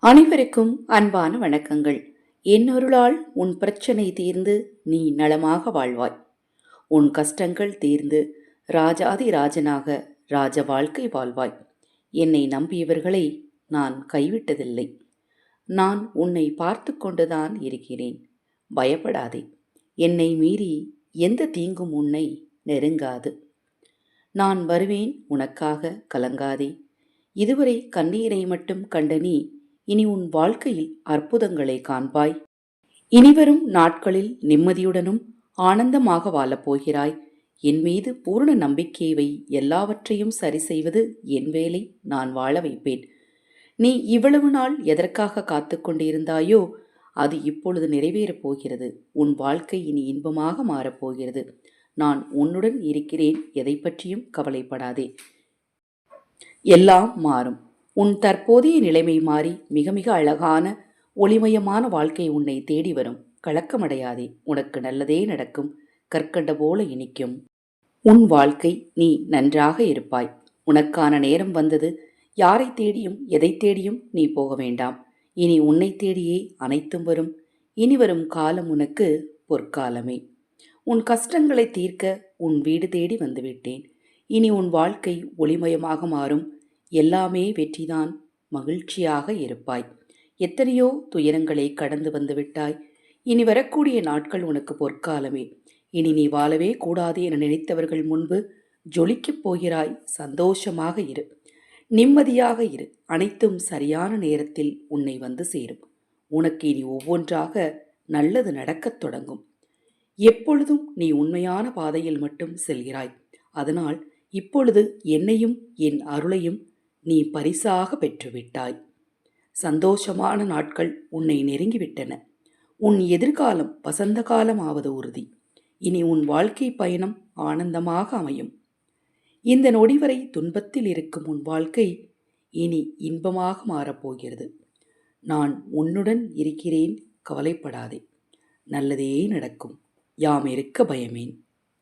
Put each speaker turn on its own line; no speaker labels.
அனைவருக்கும் அன்பான வணக்கங்கள். என்னொருளால் உன் பிரச்சனை தீர்ந்து நீ நலமாக வாழ்வாய். உன் கஷ்டங்கள் தீர்ந்து ராஜாதி ராஜனாக ராஜ வாழ்க்கை வாழ்வாய். என்னை நம்பியவர்களை நான் கைவிட்டதில்லை. நான் உன்னை பார்த்து கொண்டுதான் இருக்கிறேன். பயப்படாதே. என்னை மீறி எந்த தீங்கும் உன்னை நெருங்காது. நான் வருவேன் உனக்காக கலங்காதே. இதுவரை கண்ணீரை மட்டும் கண்ட நீ இனி உன் வாழ்க்கையில் அற்புதங்களை காண்பாய். இனிவரும் நாட்களில் நிம்மதியுடனும் ஆனந்தமாக வாழப் போகிறாய். என் மீது பூரண நம்பிக்கை வை எல்லாவற்றையும் சரி செய்வது என் வேலை நான் வாழ வைப்பேன். நீ இவ்வளவு நாள் எதற்காக காத்து கொண்டிருந்தாயோ அது இப்பொழுது நிறைவேறப் போகிறது. உன் வாழ்க்கை இனி இன்பமாக மாறப்போகிறது நான் உன்னுடன் இருக்கிறேன் எதை பற்றியும் கவலைப்படாதே. எல்லாம் மாறும். உன் தற்போதைய நிலைமை மாறி மிக மிக அழகான ஒளிமயமான வாழ்க்கை உன்னை தேடி வரும். கலக்கமடையாதே உனக்கு நல்லதே நடக்கும். கற்கண்ட போல இனிக்கும். உன் வாழ்க்கை நீ நன்றாக இருப்பாய். உனக்கான நேரம் வந்தது. யாரை தேடியும் எதை தேடியும் நீ போக வேண்டாம். இனி உன்னை தேடியே அனைத்தும் வரும். இனி வரும் காலம் உனக்கு பொற்காலமே. உன் கஷ்டங்களை தீர்க்க உன் வீடு தேடி வந்துவிட்டேன். இனி உன் வாழ்க்கை ஒளிமயமாக மாறும். எல்லாமே வெற்றிதான் மகிழ்ச்சியாக இருப்பாய். எத்தனையோ துயரங்களை கடந்து வந்து விட்டாய். இனி வரக்கூடிய நாட்கள் உனக்கு பொற்காலமே. இனி நீ வாழவே கூடாது என நினைத்தவர்கள் முன்பு ஜொலிக்கப் போகிறாய். சந்தோஷமாக இரு. நிம்மதியாக இரு. அனைத்தும் சரியான நேரத்தில் உன்னை வந்து சேரும். உனக்கு இனி ஒவ்வொன்றாக நல்லது நடக்கத் தொடங்கும். எப்பொழுதும் நீ உண்மையான பாதையில் மட்டும் செல்கிறாய். அதனால் இப்பொழுது என்னையும் என் அருளையும் நீ பரிசாக பெற்றுவிட்டாய். சந்தோஷமான நாட்கள் உன்னை நெருங்கிவிட்டன. உன் எதிர்காலம் வசந்த காலமாவது உறுதி. இனி உன் வாழ்க்கை பயணம் ஆனந்தமாக அமையும். இந்த நொடி வரை துன்பத்தில் இருக்கும் உன் வாழ்க்கை இனி இன்பமாக மாறப்போகிறது. நான் உன்னுடன் இருக்கிறேன் கவலைப்படாதே. நல்லதே நடக்கும். யாம் இருக்க பயமேன்.